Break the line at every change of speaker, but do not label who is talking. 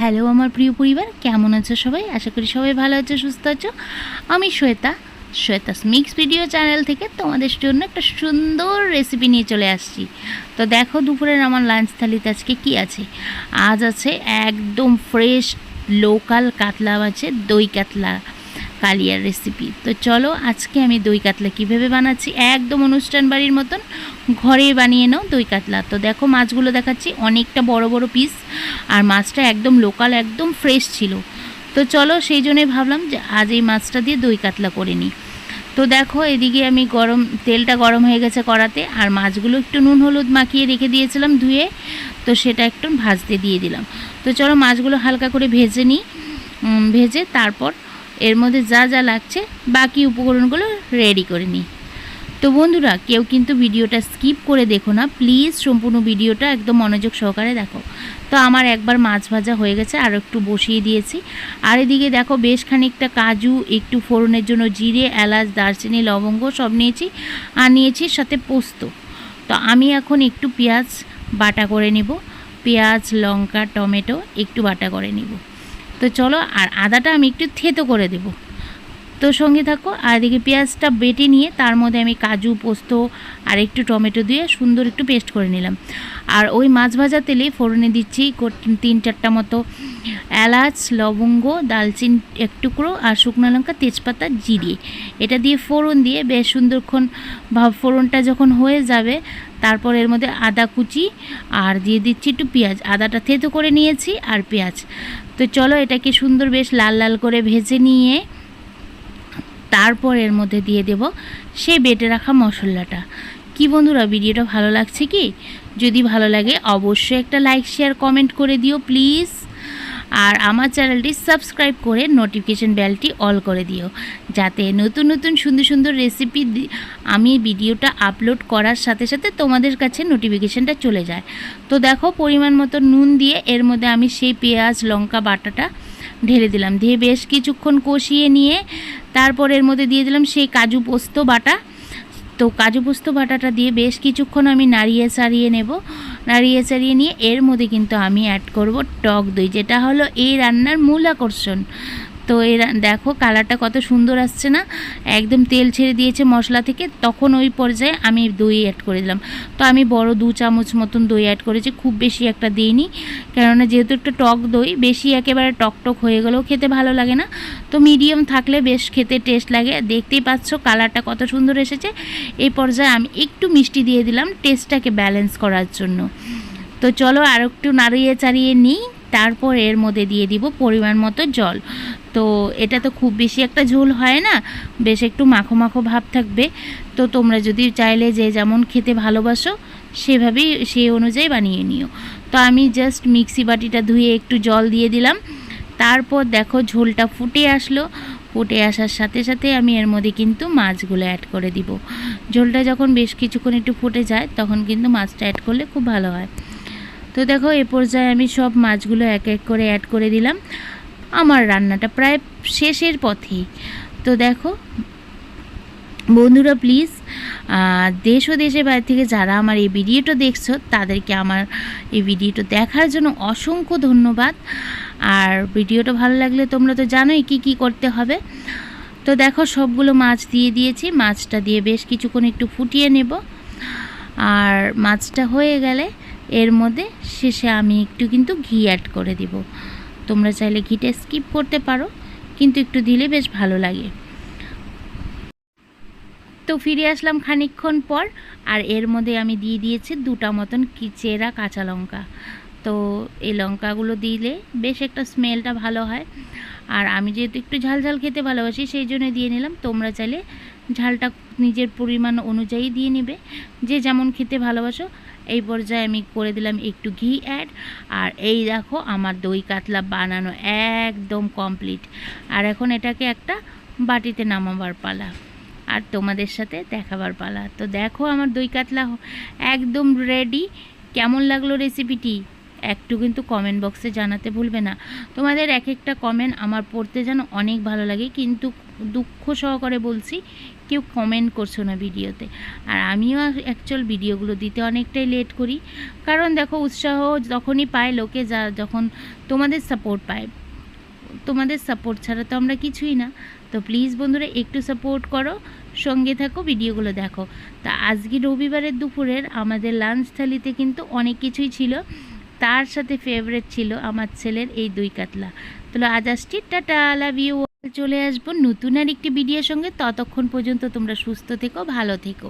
Hello আমার প্রিয় পরিবার, কেমন আছো সবাই? আশা করি সবাই ভালো আছো, সুস্থ আছো। আমি Shweta, Shweta's mix video channel থেকে তোমাদের জন্য একটা সুন্দর রেসিপি নিয়ে চলে আসছি। তো দেখো দুপুরের আমার লাঞ্চ থালিতে আজকে কি আছে? আজ আছে একদম ফ্রেশ লোকাল কাতলা আছে দই কাতলা। কালিয়ার রেসিপি তো চলো, আজকে আমি দই কাতলা কীভাবে বানাচ্ছি? একদম অনুষ্ঠান বাড়ির মতন ঘরে বানিয়ে নাও দই কাতলা। তো দেখো, মাছগুলো দেখাচ্ছি, অনেকটা বড় বড় পিস আর মাছটা একদম লোকাল একদম ফ্রেশ ছিল। তো চলো, সেই জন্যই ভাবলাম যে আজ এই মাছটা দিয়ে দই কাতলা করে নিই। তো দেখো, এদিকে আমি গরম, তেলটা গরম হয়ে গেছে কড়াতে, আর মাছগুলো একটু নুন হলুদ মাখিয়ে রেখে দিয়েছিলাম ধুয়ে, তো সেটা একটু ভাজতে দিয়ে দিলাম। তো চলো, মাছগুলো হালকা করে ভেজে নিই। ভেজে তারপর এর মধ্যে যা যা লাগছে বাকি উপকরণগুলো রেডি করে নিই। তো বন্ধুরা, কেউ কিন্তু ভিডিওটা স্কিপ করে দেখো না প্লিজ সম্পূর্ণ ভিডিওটা একদম মনোযোগ সহকারে দেখো। তো আমার একবার মাছ ভাজা হয়ে গেছে, আর একটু বসিয়ে দিয়েছি। আর এদিকে দেখো বেশ খানিকটা কাজু, একটু ফোড়নের জন্য জিরে, এলাচ, দারচিনি, লবঙ্গ সব নিয়েছি আর নিয়েছি সাথে পোস্ত। তো আমি এখন একটু পেঁয়াজ বাটা করে নিব। পেঁয়াজ, লঙ্কা, টমেটো একটু বাটা করে নিব। তো চলো, আর আদাটা আমি একটু থেতো করে দেবো। তো সঙ্গে থাকো, আর এদিকে পেঁয়াজটা বেটে নিয়ে তার মধ্যে আমি কাজু, পোস্ত আর একটু টমেটো দিয়ে সুন্দর একটু পেস্ট করে নিলাম। আর ওই মাছ ভাজা তেলে ফোড়নে দিচ্ছি তিন চারটা মতো এলাচ, লবঙ্গ, দালচিনি, এক টুকরো আর শুকনো লঙ্কা, তেজপাতা, জিরে। এটা দিয়ে ফোড়ন দিয়ে বেশ সুন্দরক্ষণ ভাব ফোড়নটা যখন হয়ে যাবে তারপর এর মধ্যে আদা কুচি আর দিয়ে দিচ্ছি একটু পেঁয়াজ। আদাটা থেতো করে নিয়েছি আর পেঁয়াজ। তো চলো এটাকে সুন্দর বেশ লাল লাল করে ভেজে নিয়ে তারপর এর মধ্যে দিয়ে দেব সে বেটে রাখা মশলাটা। কি বন্ধুরা, ভিডিওটা ভালো লাগছে কি? যদি ভালো লাগে অবশ্যই একটা লাইক, শেয়ার, কমেন্ট করে দিও প্লিজ। আর আমার চ্যানেলটি সাবস্ক্রাইব করে নোটিফিকেশন বেলটি অল করে দিও। যাতে নতুন নতুন সুন্দর সুন্দর রেসিপি আমি ভিডিওটা আপলোড করার সাথে সাথে তোমাদের কাছে নোটিফিকেশনটা চলে যায়। তো দেখো পরিমাণ মতো নুন দিয়ে এর মধ্যে আমি সেই পেঁয়াজ, লঙ্কা, বাটাটা ঢেলে দিলাম। দিয়ে বেশ কিছুক্ষণ কষিয়ে নিয়ে তারপর এর মধ্যে দিয়ে দিলাম সেই কাজু পোস্ত বাটা। তো কাজু পোস্ত বাটাটা দিয়ে বেশ কিছুক্ষণ আমি নাড়িয়ে সারিয়ে নেব। নাড়িয়ে চাড়িয়ে নিয়ে এর মধ্যে কিন্তু আমি অ্যাড করব টক দই, যেটা হলো এই রান্নার মূল আকর্ষণ। তো এই রা- দেখো কালারটা কত সুন্দর আসছে না? একদম তেল ছেড়ে দিয়েছে মশলা থেকে, তখন ওই পর্যায়ে আমি দই অ্যাড করে দিলাম। তো আমি বড় দু চামচ মতন দই অ্যাড করেছি, খুব বেশি একটা দিইনি। কেননা যেহেতু একটা টক দই, বেশি একেবারে টক টক হয়ে গেলেও খেতে ভালো লাগে না। তো মিডিয়াম থাকলে বেশ খেতে টেস্ট লাগে। দেখতেই পাচ্ছ কালারটা কত সুন্দর এসেছে। এই পর্যায়ে আমি একটু মিষ্টি দিয়ে দিলাম টেস্টটাকে ব্যালেন্স করার জন্য। তো চলো আর একটু নাড়িয়ে চাড়িয়ে নিই, তারপর এর মধ্যে দিয়ে দিব পরিমাণ মতো জল। তো এটা তো খুব বেশি একটা ঝোল হয় না, বেশ একটু মাখো মাখো ভাব থাকবে। তো তোমরা যদি চাইলে যে যেমন খেতে ভালোবাসো, সেভাবেই সেই অনুযায়ী বানিয়ে নিও। তো আমি জাস্ট মিক্সি বাটিটা ধুয়ে একটু জল দিয়ে দিলাম। তারপর দেখো ঝোলটা ফুটে আসলো। ফুটে আসার সাথে সাথে আমি এর মধ্যে কিন্তু মাছগুলো অ্যাড করে দিব। ঝোলটা যখন বেশ কিছুক্ষণ একটু ফুটে যায়, তখন কিন্তু মাছটা অ্যাড করলে খুব ভালো হয়। তো দেখো এ পর্যায়ে আমি সব মাছগুলো এক এক করে অ্যাড করে দিলাম। আমার রান্নাটা প্রায় শেষের পথেই তো দেখো, বন্ধুরা প্লিজ দেশ ও দেশের বাইরে থেকে যারা আমার এই ভিডিওটা দেখছ, তাদেরকে আমার এই ভিডিওটা দেখার জন্য অসংখ্য ধন্যবাদ। আর ভিডিওটা ভালো লাগলে তোমরা তো জানোই কি কি করতে হবে। তো দেখো, সবগুলো মাছ দিয়ে দিয়েছি। মাছটা দিয়ে বেশ কিছুক্ষণ একটু ফুটিয়ে নেব। আর মাছটা হয়ে গেলে এর মধ্যে শেষে আমি একটু কিন্তু ঘি অ্যাড করে দিব। তোমরা চাইলে ঘিটা স্কিপ করতে পারো, কিন্তু একটু দিলে বেশ ভালো লাগে। তো ফিরে আসলাম খানিকক্ষণ পর, আর এর মধ্যে আমি দিয়ে দিয়েছি দুটা মতন কিচেরা কাঁচা লঙ্কা। তো এই লঙ্কাগুলো দিলে বেশ একটা স্মেলটা ভালো হয়। আর আমি যেহেতু একটু ঝাল ঝাল খেতে ভালোবাসি, সেই জন্য দিয়ে নিলাম। তোমরা চাইলে ঝালটা নিজের পরিমাণ অনুযায়ী দিয়ে নেবে। যে যেমন খেতে ভালোবাসো, এই পর্যায়ে আমি করে দিলাম একটু ঘি অ্যাড আর এই দেখো আমার দই কাতলা বানানো একদম কমপ্লিট আর এখন এটাকে একটা বাটিতে নামাবার পালা। আর তোমাদের সাথে দেখাবার পালা। তো দেখো আমার দই কাতলা একদম রেডি কেমন লাগল রেসিপিটি একটু কিন্তু কমেন্ট বক্সে জানাতে ভুলবে না। তোমাদের এক একটা কমেন্ট আমার পড়তে যেন অনেক ভালো লাগে। কিন্তু দুঃখ সহকারে বলছি কেউ কমেন্ট করছ না ভিডিওতে। আর আমিও অ্যাকচুয়াল ভিডিওগুলো দিতে অনেকটাই লেট করি। কারণ দেখো উৎসাহ যখনই পায় লোকে যা, যখন তোমাদের সাপোর্ট পায়। তোমাদের সাপোর্ট ছাড়া তো আমরা কিছুই না। তো প্লিজ বন্ধুরা একটু সাপোর্ট করো, সঙ্গে থাকো, ভিডিওগুলো দেখো। তা আজকে রবিবারের দুপুরের আমাদের লাঞ্চ থালিতে কিন্তু অনেক কিছুই ছিল। তার সাথে ফেভারেট ছিল আমার ছেলের এই দুই কাতলা। তাহলে আজ আসছি, টাটা লাভ ইউ চলে আসব নতুন আর একটি ভিডিওর সঙ্গে। ততক্ষণ পর্যন্ত তোমরা সুস্থ থেকো ভালো থেকো।